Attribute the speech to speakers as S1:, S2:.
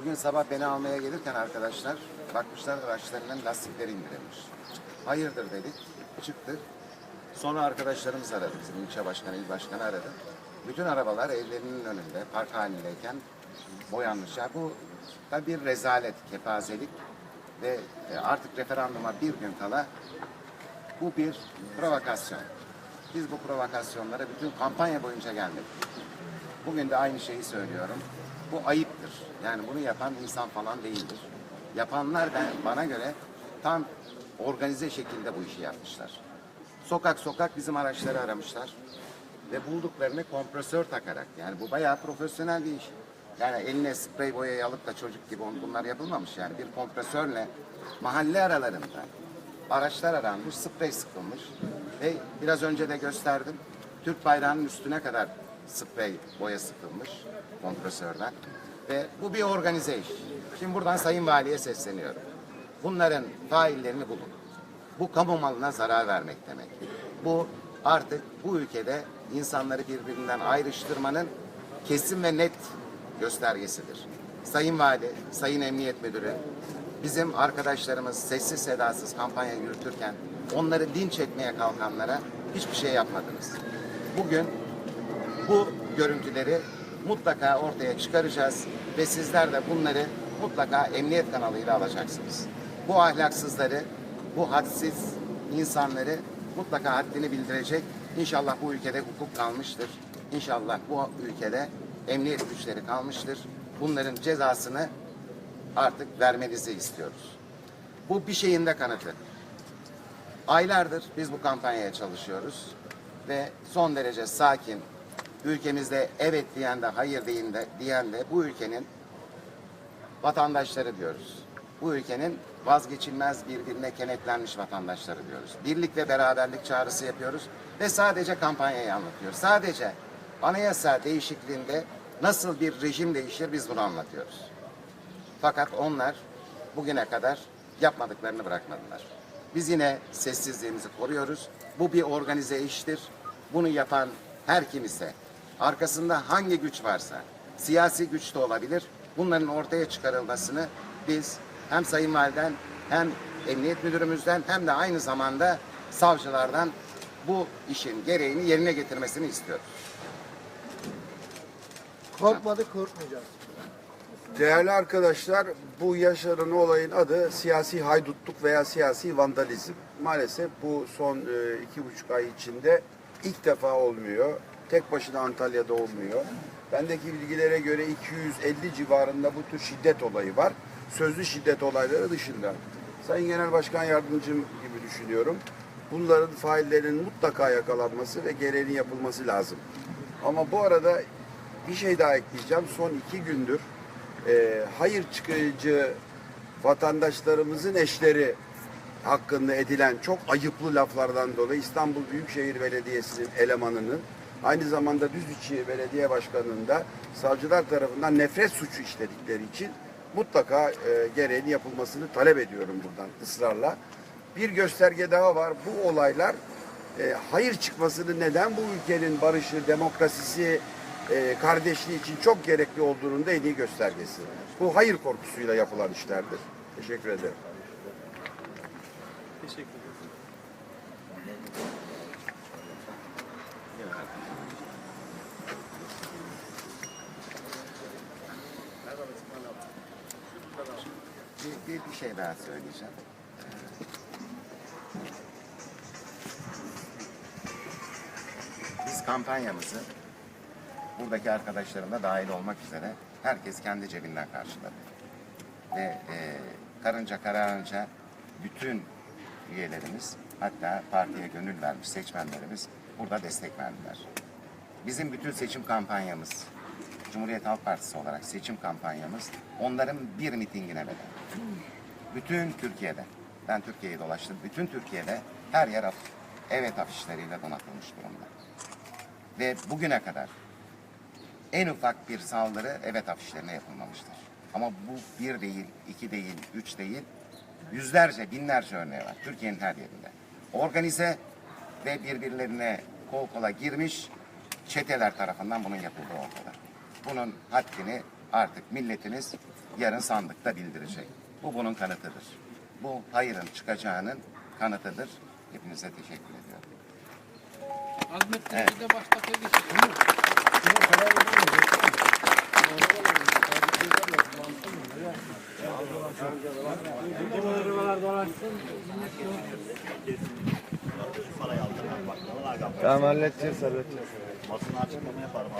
S1: Bugün sabah beni almaya gelirken arkadaşlar bakmışlar araçlarının lastikleri indirilmiş. Hayırdır dedik, çıktık. Sonra arkadaşlarımız aradı, bizim ilçe başkanı, il başkanı aradı. Bütün arabalar evlerinin önünde park halindeyken boyanmış. Ya bu da bir rezalet, kepazelik ve e, artık referanduma bir gün kala bu bir provokasyon. Biz bu provokasyonlara bütün kampanya boyunca gelmedik. Bugün de aynı şeyi söylüyorum. Bu ayıptır. Yani bunu yapan insan falan değildir. Yapanlar ben bana göre tam organize şekilde bu işi yapmışlar. Sokak sokak bizim araçları aramışlar ve bulduklarını kompresör takarak yani bu bayağı profesyonel bir iş. Yani eline sprey boyayı alıp da çocuk gibi on- bunlar yapılmamış yani bir kompresörle mahalle aralarında araçlar aranmış, sprey sıkılmış ve biraz önce de gösterdim. Türk bayrağının üstüne kadar sprey boya sıkılmış kompresörden ve bu bir organize iş. Şimdi buradan Sayın Vali'ye sesleniyorum. Bunların faillerini bulun. Bu kamu malına zarar vermek demek. Bu artık bu ülkede insanları birbirinden ayrıştırmanın kesin ve net göstergesidir. Sayın Vali, Sayın Emniyet Müdürü, bizim arkadaşlarımız sessiz sedasız kampanya yürütürken onları dinç etmeye kalkanlara hiçbir şey yapmadınız. Bugün bu görüntüleri mutlaka ortaya çıkaracağız ve sizler de bunları mutlaka emniyet kanalıyla alacaksınız. Bu ahlaksızları, bu hadsiz insanları mutlaka haddini bildirecek. İnşallah bu ülkede hukuk kalmıştır. İnşallah bu ülkede emniyet güçleri kalmıştır. Bunların cezasını artık vermenizi istiyoruz. Bu bir şeyin de kanıtı. Aylardır biz bu kampanyaya çalışıyoruz ve son derece sakin, ülkemizde evet diyen de hayır deyin de, diyen de bu ülkenin vatandaşları diyoruz. Bu ülkenin vazgeçilmez birbirine kenetlenmiş vatandaşları diyoruz. Birlik ve beraberlik çağrısı yapıyoruz ve sadece kampanyayı anlatıyoruz. Sadece anayasa değişikliğinde nasıl bir rejim değişir biz bunu anlatıyoruz. Fakat onlar bugüne kadar yapmadıklarını bırakmadılar. Biz yine sessizliğimizi koruyoruz. Bu bir organize iştir. Bunu yapan her kim ise, arkasında hangi güç varsa, siyasi güç de olabilir, bunların ortaya çıkarılmasını biz hem Sayın Validen hem Emniyet Müdürümüzden hem de aynı zamanda savcılardan bu işin gereğini yerine getirmesini istiyoruz.
S2: Korkmadık korkmayacağız.
S3: Değerli arkadaşlar, bu yaşanan olayın adı siyasi haydutluk veya siyasi vandalizm. Maalesef bu son e, iki buçuk ay içinde ilk defa olmuyor. Tek başına Antalya'da olmuyor. Bendeki bilgilere göre 250 civarında bu tür şiddet olayı var. Sözlü şiddet olayları dışında. Sayın Genel Başkan Yardımcım gibi düşünüyorum. Bunların faillerinin mutlaka yakalanması ve gereğinin yapılması lazım. Ama bu arada bir şey daha ekleyeceğim. Son iki gündür e, hayır çıkıcı vatandaşlarımızın eşleri hakkında edilen çok ayıplı laflardan dolayı İstanbul Büyükşehir Belediyesi'nin elemanının aynı zamanda Düzüçi Belediye Başkanı'nın da savcılar tarafından nefret suçu işledikleri için mutlaka e, gereğini yapılmasını talep ediyorum buradan ısrarla. Bir gösterge daha var. Bu olaylar e, hayır çıkmasının neden bu ülkenin barışı, demokrasisi, e, kardeşliği için çok gerekli olduğunun da en iyi göstergesi. Bu hayır korkusuyla yapılan işlerdir. Teşekkür ederim.
S4: Teşekkür ederim.
S1: Bir, bir, bir şey daha söyleyeceğim. Biz kampanyamızı buradaki arkadaşlarım da dahil olmak üzere herkes kendi cebinden karşıladı. Ve e, karınca kararınca bütün üyelerimiz hatta partiye gönül vermiş seçmenlerimiz burada destek verdiler. Bizim bütün seçim kampanyamız, Cumhuriyet Halk Partisi olarak seçim kampanyamız onların bir mitingine bedel. Bütün Türkiye'de, ben Türkiye'yi dolaştım, bütün Türkiye'de her yer evet afişleriyle donatılmış durumda. Ve bugüne kadar en ufak bir saldırı evet afişlerine yapılmamıştır. Ama bu bir değil, iki değil, üç değil, yüzlerce, binlerce örneği var Türkiye'nin her yerinde. Organize ve birbirlerine kol kola girmiş çeteler tarafından bunun yapıldığı ortada. Bunun haddini artık milletimiz yarın sandıkta bildirecek. Bu bunun kanıtıdır. Bu hayırın çıkacağının kanıtıdır. Hepinize teşekkür ediyorum.
S4: Azmetlerimize başlatabilirsiniz.
S2: Tamam halledeceğiz halledeceğiz.
S5: Basına açıklama yaparım.